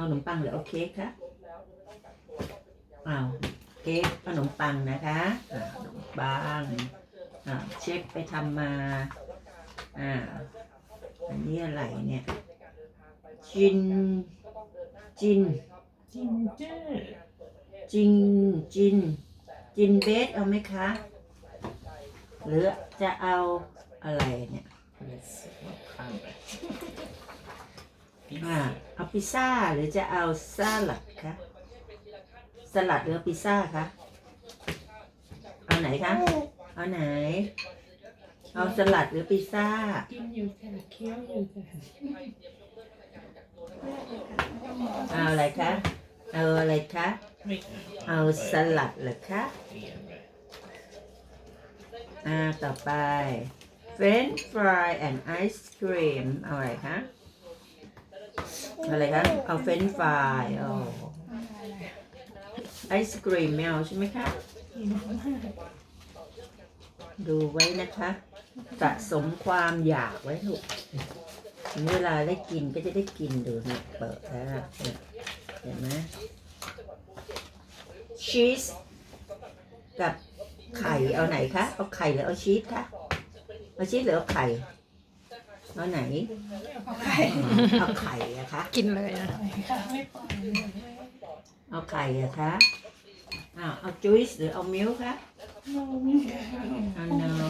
เอาขนมปังหรือเอาเค้กคะเอาเค้กขนมปังนะคะขนมปังเช็คไปทำมาอ่าอันนี้อะไรเนี่ยจินจินจินเจอร์จินจินจินเบสเอาไหมคะ หรือจะเอาอะไรเนี่ย อ่าเอาพิซซ่าหรือจะเอาสลัดคะสลัดหรือพิซซ่าคะเอาไหนคะเอาไหน เอาสลัดหรือพิซซ่ากินอยู่ค่ะเคี้ยวอยู่ค่ะเอาอะไรคะเอาอะไรคะเอาสลัดเหรอคะอ่าต่อไป French fry and ice cream เอาอะไรคะ อะไรคะเอา French fry โอ้ไอศครีมไม่เอาใช่ไหมคะ ดูไว้นะคะสะสมความอยากไว้ลูกเวลาได้กินก็จะได้กินดูเนี่ยเปิดแล้วเห็นไหมชีสกับไข่เอาไหนคะ เอาไข่หรือเอาชีสคะ เอาชีสหรือเอาไข่ เอาไหนเอาไข่อะคะกินเลยนะเอาไข่อะคะอ้าวเอาจุ๊ยส์หรือเอามิลค์คะเอานมเอานม